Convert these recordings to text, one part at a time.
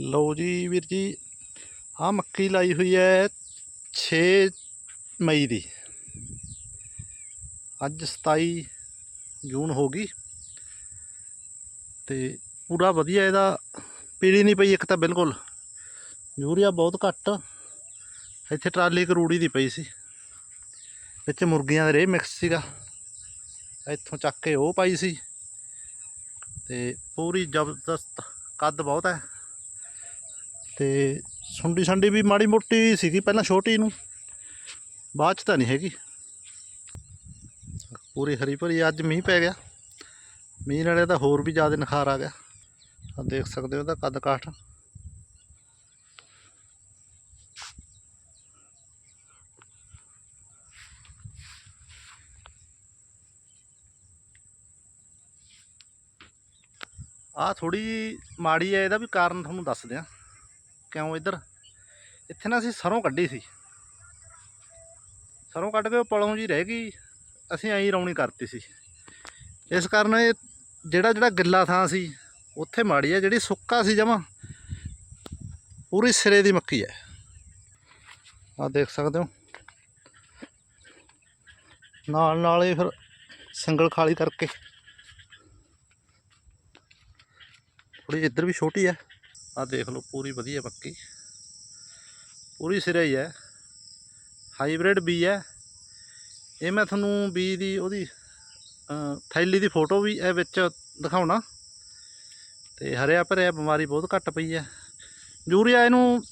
ਲਓ ਜੀ ਵੀਰ ਜੀ ਆ ਮੱਕੀ ਲਾਈ ਹੋਈ ਹੈ 6 ਮਈ ਦੀ। ਅੱਜ 27 ਜੂਨ ਹੋ ਗਈ ਤੇ ਪੂਰਾ ਵਧੀਆ ਇਹਦਾ ਪੀੜੀ ਨਹੀਂ ਪਈ ਇੱਕ ਤਾਂ ਬਿਲਕੁਲ। ਯੂਰੀਆ ਬਹੁਤ ਘੱਟ, ਇੱਥੇ ਟਰਾਲੀ ਕਰੂੜੀ ਦੀ ਪਈ ਸੀ। ਵਿੱਚ ਮੁਰਗੀਆਂ ਦਾ ਰੇ ਮਿਕਸ ਸੀਗਾ। ਇੱਥੋਂ ਚੱਕ ਕੇ ਉਹ ਪਾਈ ਸੀ ਤੇ ਪੂਰੀ ਜ਼ਬਰਦਸਤ ਕੱਦ ਬਹੁਤ ਹੈ। ਤੇ ਸੁੰਡੀ ਸੰਡੀ ਵੀ ਮਾੜੀ ਮੋਟੀ ਸੀਗੀ ਪਹਿਲਾਂ ਛੋਟੀ ਨੂੰ। ਬਾਅਦ ਚ ਤਾਂ ਨਹੀਂ ਹੈਗੀ। ਪੂਰੀ ਹਰੀ ਭਰੀ ਅੱਜ ਮੀਂਹ ਪੈ ਗਿਆ। ਮੀਂਹ ਨਾਲੇ ਤਾਂ ਹੋਰ ਵੀ ਜ਼ਿਆਦਾ ਨਿਖਾਰ ਆ ਗਿਆ। ਆ ਦੇਖ ਸਕਦੇ ਹੋ ਇਹਦਾ ਕੱਦ ਕਾਠ। ਆ ਥੋੜੀ ਮਾੜੀ ਹੈ, ਇਹਦਾ ਵੀ ਕਾਰਨ ਤੁਹਾਨੂੰ ਦੱਸਦੇ ਆ ਕਿਉਂ ਇੱਧਰ? ਇੱਥੇ ਨਾ ਅਸੀਂ ਸਰੋਂ ਕੱਢੀ ਸੀ। ਸਰੋਂ ਕੱਢ ਕੇ ਉਹ ਪਲੋਂ ਜੀ ਰਹਿ ਗਈ। ਅਸੀਂ ਐਂ ਰੌਣੀ ਕਰਤੀ ਸੀ। ਇਸ ਕਾਰਨ ਇਹ ਜਿਹੜਾ ਜਿਹੜਾ ਗਿੱਲਾ ਥਾਂ ਸੀ, ਉੱਥੇ ਮਾੜੀ ਹੈ ਜਿਹੜੀ ਸੁੱਕਾ ਸੀ ਜਮਾ, ਪੂਰੀ ਸਿਰੇ ਦੀ ਮੱਕੀ ਹੈ ਆ ਦੇਖ ਸਕਦੇ ਹੋ। ਨਾਲ ਨਾਲ ਇਹ ਫਿਰ ਸਿੰਗਲ ਖਾਲੀ ਕਰਕੇ। ਥੋੜੀ ਇੱਧਰ ਵੀ ਛੋਟੀ ਹੈ ਆ ਦੇਖ ਲਓ, ਪੂਰੀ ਵਧੀਆ ਪੱਕੀ। ਪੂਰੀ ਸਿਰੇ ਹੀ ਹੈ। ਹਾਈਬ੍ਰਿਡ ਬੀ ਹੈ। ਇਹ ਮੈਂ ਤੁਹਾਨੂੰ ਬੀ ਦੀ ਉਹਦੀ ਥੈਲੀ ਦੀ ਫੋਟੋ ਵੀ ਇਹ ਵਿੱਚ ਦਿਖਾਉਣਾ। ਤੇ ਹਰਿਆ ਭਰਿਆ ਬਿਮਾਰੀ ਬਹੁਤ ਘੱਟ ਪਈ ਹੈ। ਯੂਰੀਆ ਇਹਨੂੰ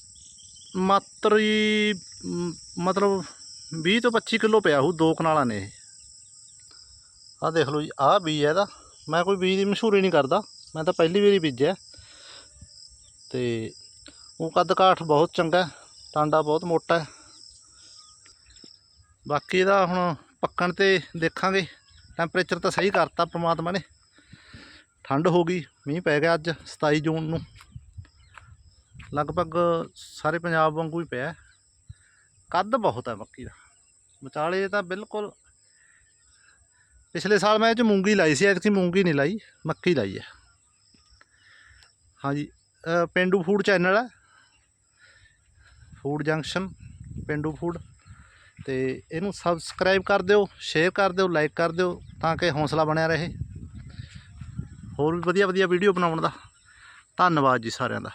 ਮਾਤਰ ਹੀ ਮਤਲਬ 20 ਤੋਂ 25 ਕਿਲੋ ਪਿਆ ਹੋਊ, ਦੋ ਕਨਾਲਾਂ ਨੇ ਇਹ। ਆਹ ਦੇਖ ਲਓ ਜੀ, ਆਹ ਬੀ ਹੈ ਇਹਦਾ। ਮੈਂ ਕੋਈ ਬੀਜ ਦੀ ਮਸ਼ਹੂਰੀ ਨਹੀਂ ਕਰਦਾ। ਮੈਂ ਤਾਂ ਪਹਿਲੀ ਵਾਰੀ ਬੀਜਿਆ। ਤੇ ਉਹ ਕੱਦ ਕਾਠ ਬਹੁਤ ਚੰਗਾ ਟਾਂਡਾ ਬਹੁਤ ਮੋਟਾ ਹੈ। ਬਾਕੀ ਇਹਦਾ ਹੁਣ ਪੱਕਣ ਤੇ ਦੇਖਾਂਗੇ ਟੈਂਪਰੇਚਰ ਤਾਂ ਸਹੀ ਕਰਤਾ ਪ੍ਰਮਾਤਮਾ ਨੇ। ਠੰਡ ਹੋ ਗਈ, ਮੀਂਹ ਪੈ ਗਿਆ ਅੱਜ 27 ਜੂਨ ਨੂੰ। ਲਗਭਗ ਸਾਰੇ ਪੰਜਾਬ ਵਾਂਗੂ ਹੀ ਪਿਆ ਕੱਦ ਬਹੁਤ ਹੈ ਮੱਕੀ ਦਾ। ਵਿਚਾਲੇ ਤਾਂ ਬਿਲਕੁਲ ਪਿਛਲੇ ਸਾਲ ਮੈਂ ਇਹ ਚ ਮੂੰਗੀ ਲਾਈ ਸੀ, ਐਤਕੀ ਮੂੰਗੀ ਨਹੀਂ ਲਾਈ, ਮੱਕੀ ਲਾਈ ਹੈ। ਹਾਂਜੀ ਪੇਂਡੂ ਫੂਡ ਚੈਨਲ ਹੈ। ਫੂਡ ਜੰਕਸ਼ਨ, ਪੇਂਡੂ ਫੂਡ। ਤੇ ਇਹਨੂੰ ਸਬਸਕ੍ਰਾਈਬ ਕਰ ਦਿਓ, ਸ਼ੇਅਰ ਕਰ ਦਿਓ, ਲਾਈਕ ਕਰ ਦਿਓ ਤਾਂ ਕਿ ਹੌਸਲਾ ਬਣਿਆ ਰਹੇ। ਹੋਰ ਵੀ ਵਧੀਆ ਵਧੀਆ ਵੀਡੀਓ ਬਣਾਉਣ ਦਾ। ਧੰਨਵਾਦ ਜੀ ਸਾਰਿਆਂ ਦਾ।